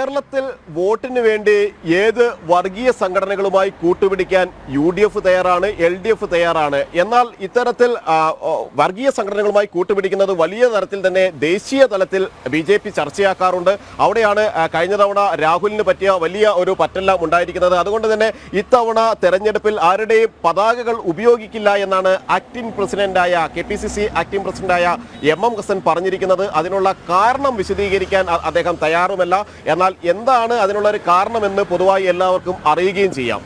കേരളത്തിൽ വോട്ടിന് വേണ്ടി ഏത് വർഗീയ സംഘടനകളുമായി കൂട്ടുപിടിക്കാൻ യു ഡി എഫ് തയ്യാറാണ് എൽ ഡി എഫ് തയ്യാറാണ്? എന്നാൽ ഇത്തരത്തിൽ വർഗീയ സംഘടനകളുമായി കൂട്ടുപിടിക്കുന്നത് വലിയ തരത്തിൽ തന്നെ ദേശീയ തലത്തിൽ ബി ജെ പി ചർച്ചയാക്കാറുണ്ട്. അവിടെയാണ് കഴിഞ്ഞ തവണ രാഹുലിന് പറ്റിയ വലിയ ഒരു പറ്റെല്ലാം ഉണ്ടായിരിക്കുന്നത്. അതുകൊണ്ട് തന്നെ ഇത്തവണ തെരഞ്ഞെടുപ്പിൽ ആരുടെയും പതാകകൾ ഉപയോഗിക്കില്ല എന്നാണ് ആക്ടിംഗ് പ്രസിഡന്റായ K P C C acting പ്രസിഡന്റായ എം എം ഹസൻ പറഞ്ഞിരിക്കുന്നത്. അതിനുള്ള കാരണം വിശദീകരിക്കാൻ അദ്ദേഹം തയ്യാറുമല്ല. എന്നാൽ എന്താണ് അതിനുള്ള ഒരു കാരണമെന്ന് പൊതുവായി എല്ലാവർക്കും അറിയുകയും ചെയ്യാം.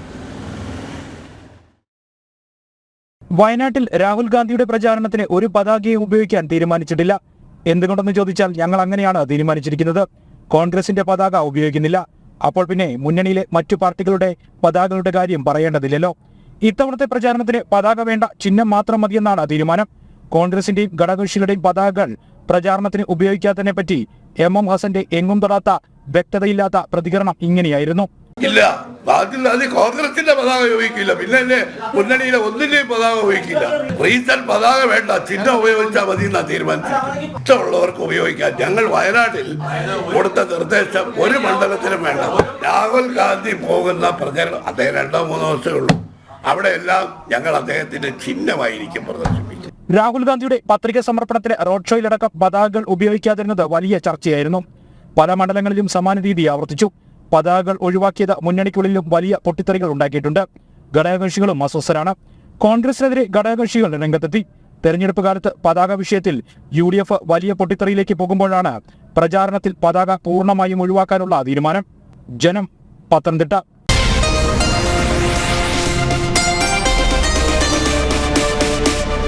വയനാട്ടിൽ രാഹുൽ ഗാന്ധിയുടെ പ്രചാരണത്തിന് ഒരു പതാകയും ഉപയോഗിക്കാൻ തീരുമാനിച്ചിട്ടില്ല. എന്തുകൊണ്ടെന്ന് ചോദിച്ചാൽ ഞങ്ങൾ അങ്ങനെയാണ് തീരുമാനിച്ചിരിക്കുന്നത്. കോൺഗ്രസിന്റെ പതാക ഉപയോഗിക്കുന്നില്ല. അപ്പോൾ പിന്നെ മുന്നണിയിലെ മറ്റു പാർട്ടികളുടെ പതാകകളുടെ കാര്യം പറയേണ്ടതില്ലല്ലോ. ഇത്തവണത്തെ പ്രചാരണത്തിന് പതാക വേണ്ട ചിഹ്നം മാത്രം മതിയെന്നാണ് തീരുമാനം. കോൺഗ്രസിന്റെയും ഘടകകക്ഷികളുടെയും പതാകകൾ പ്രചാരണത്തിന് ഉപയോഗിക്കാത്തതിനെ പറ്റി എം എം ഹസന്റെ എങ്ങും തൊടാത്ത വ്യക്തതയില്ലാത്ത പ്രതികരണം ഇങ്ങനെയായിരുന്നു. ഇല്ല. കോൺഗ്രസിന്റെ പതാക ഉപയോഗിക്കില്ല. പിന്നെ മുന്നണിയിലെ ഒന്നിന്റെയും പതാക ഉപയോഗിക്കില്ല. റീസൺ പതാക വേണ്ട. ചിഹ്നം ഉപയോഗിച്ചാൽ മതി എന്നാ തീരുമാനിച്ചിരിക്കുന്നത് ഇഷ്ടമുള്ളവർക്ക് ഉപയോഗിക്കാം. ഞങ്ങൾ വയനാട്ടിൽ കൊടുത്ത നിർദ്ദേശം ഒരു മണ്ഡലത്തിലും വേണ്ട. രാഹുൽ ഗാന്ധി പോകുന്ന പ്രചരണം അദ്ദേഹം രണ്ടോ മൂന്നോ ദിവസമേ ഉള്ളൂ. അവിടെ എല്ലാം ഞങ്ങൾ അദ്ദേഹത്തിന്റെ ചിഹ്നമായിരിക്കും പ്രദർശിപ്പിക്കുന്നത് രാഹുൽ ഗാന്ധിയുടെ പത്രിക സമർപ്പണത്തിലെ റോഡ് ഷോയിലടക്കം പതാകകൾ ഉപയോഗിക്കാതിരുന്നത് വലിയ ചർച്ചയായിരുന്നു. പല മണ്ഡലങ്ങളിലും സമാന രീതി ആവർത്തിച്ചു. പതാകകൾ ഒഴിവാക്കിയത് മുന്നണിക്കുള്ളിലും വലിയ പൊട്ടിത്തെറികൾ ഉണ്ടാക്കിയിട്ടുണ്ട്. ഘടകകക്ഷികളും അസ്വസ്ഥരാണ്. കോൺഗ്രസിനെതിരെ ഘടകകക്ഷികൾ രംഗത്തെത്തി. തെരഞ്ഞെടുപ്പ് കാലത്ത് പതാക വിഷയത്തിൽ യു ഡി എഫ് വലിയ പൊട്ടിത്തെറിയിലേക്ക് പോകുമ്പോഴാണ് പ്രചാരണത്തിൽ പതാക പൂർണമായും ഒഴിവാക്കാനുള്ള തീരുമാനം. ജനം പത്തനംതിട്ട